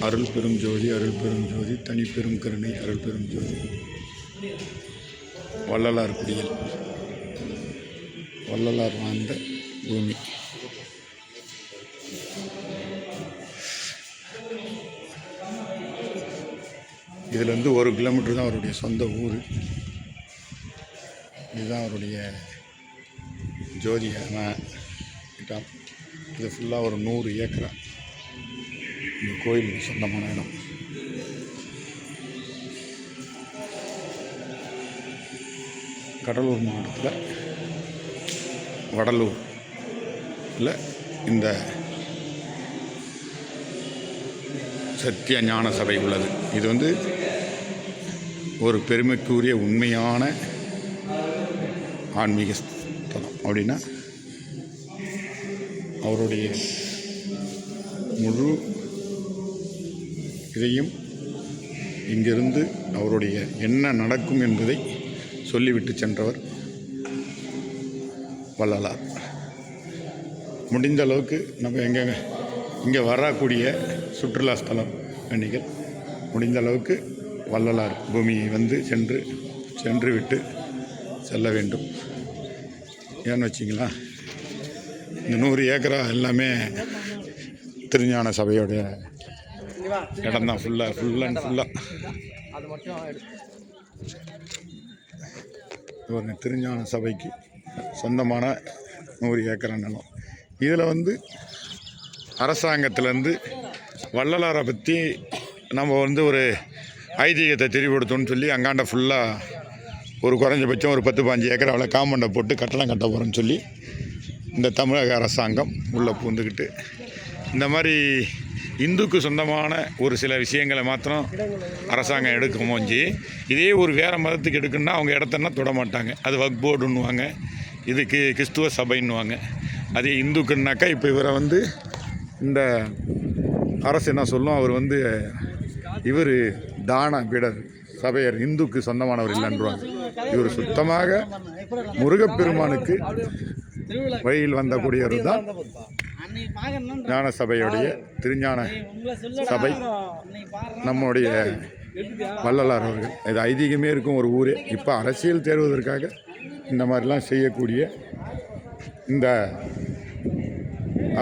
அருள் பெரும் ஜோதி அருள் பெரும் ஜோதி தனி பெரும் கருணை அருள் பெரும் ஜோதி. வள்ளலார் குடியல் வள்ளலார் வாழ்ந்த பூமி. இதுலேருந்து ஒரு கிலோமீட்டர் தான் அவருடைய சொந்த ஊர். இதுதான் அவருடைய ஜோதி. ம- இடம் இது ஃபுல்லாக ஒரு நூறு ஏக்கரா. இந்த கோயிலுக்கு சொந்தமான இடம். கடலூர் மாவட்டத்தில் வடலூரில் இந்த சத்திய ஞான சபை உள்ளது. இது வந்து ஒரு பெருமைக்குரிய உண்மையான ஆன்மீக ஸ்தலம் அப்படின்னா அவருடைய முழு இதையும் இங்கிருந்து அவருடைய என்ன நடக்கும் என்பதை சொல்லிவிட்டு சென்றவர் வள்ளலார். முடிந்த அளவுக்கு நம்ம எங்கே இங்கே வரக்கூடிய சுற்றுலா ஸ்தலம் பயணிகள் முடிந்த அளவுக்கு வள்ளலார் பூமியை வந்து சென்று சென்று விட்டு செல்ல வேண்டும். ஏன்னு வச்சிங்களா இந்த நூறு ஏக்கரா எல்லாமே திருஞான சபையோடைய இடம் தான் ஃபுல்லாக ஃபுல் அண்ட் ஃபுல்லாக அது மட்டும் எடுத்து ஒரு திருஞான சபைக்கு சொந்தமான நூறு ஏக்கர் நிலம். இதில் வந்து அரசாங்கத்திலேருந்து வள்ளலாரை பற்றி நம்ம வந்து ஒரு ஐதீகத்தை தெளிவுபடுத்தணும்னு சொல்லி அங்காண்ட ஃபுல்லாக ஒரு குறைஞ்சபட்சம் ஒரு பத்து பாஞ்சு ஏக்கர் அவ்வளோ காம்பவுண்டை போட்டு கட்டடம் கட்ட போகிறோன்னு சொல்லி இந்த தமிழக அரசாங்கம் உள்ளே பூந்துக்கிட்டு இந்த மாதிரி இந்துக்கு சொந்தமான ஒரு சில விஷயங்களை மாத்திரம் அரசாங்கம் எடுக்க மோஞ்சி இதே ஒரு வேறு மதத்துக்கு எடுக்குன்னா அவங்க இடத்தன்னா தொட மாட்டாங்க. அது வக் போர்டுன்னுவாங்க இதுக்கு கிறிஸ்துவ சபைன்னுவாங்க. அதே இந்துக்குன்னாக்கா இப்போ இவரை வந்து இந்த அரசு என்ன சொல்லும்? அவர் வந்து இவர் தான பீடர் சபையர் இந்துக்கு சொந்தமானவர் இல்லைன்றாங்க இவர் சுத்தமாக முருகப்பெருமானுக்கு வழியில் வந்தக்கூடியவர் தான் ஞான சபையுடைய திருஞான சபை நம்முடைய வள்ளலார் அவர்கள். இது ஐதீகமே இருக்கும் ஒரு ஊரே. இப்போ அரசியல் தேர்வதற்காக இந்த மாதிரிலாம் செய்யக்கூடிய இந்த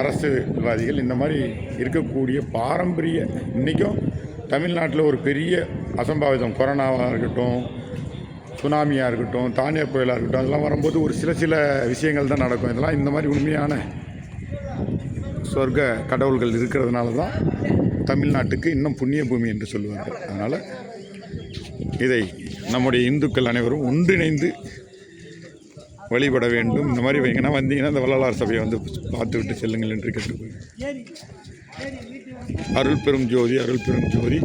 அரசுவாதிகள் இந்த மாதிரி இருக்கக்கூடிய பாரம்பரிய இன்றைக்கும் தமிழ்நாட்டில் ஒரு பெரிய அசம்பாவிதம். கொரோனாவாக இருக்கட்டும் சுனாமியாக இருக்கட்டும் தானிய புயலாக இருக்கட்டும் அதெல்லாம் வரும்போது ஒரு சில சில விஷயங்கள் தான் நடக்கும். இதெல்லாம் இந்த மாதிரி உண்மையான சொர்க்க கடவுள்கள் இருக்கிறதுனால தான் தமிழ்நாட்டுக்கு இன்னும் புண்ணிய பூமி என்று சொல்லுவார்கள். அதனால் இதை நம்முடைய இந்துக்கள் அனைவரும் ஒன்றிணைந்து வழிபட வேண்டும். இந்த மாதிரி வைங்கன்னா வந்தீங்கன்னா இந்த வள்ளலார் சபையை வந்து பார்த்துவிட்டு செல்லுங்கள் என்று கேட்டுக்கொள்கிறேன். அருள் பெரும் ஜோதி அருள் பெரும் ஜோதி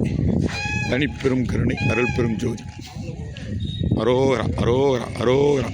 தனிப்பெரும் கருணை அருள் பெரும் ஜோதி. அரோகரா அரோகரா அரோகரா.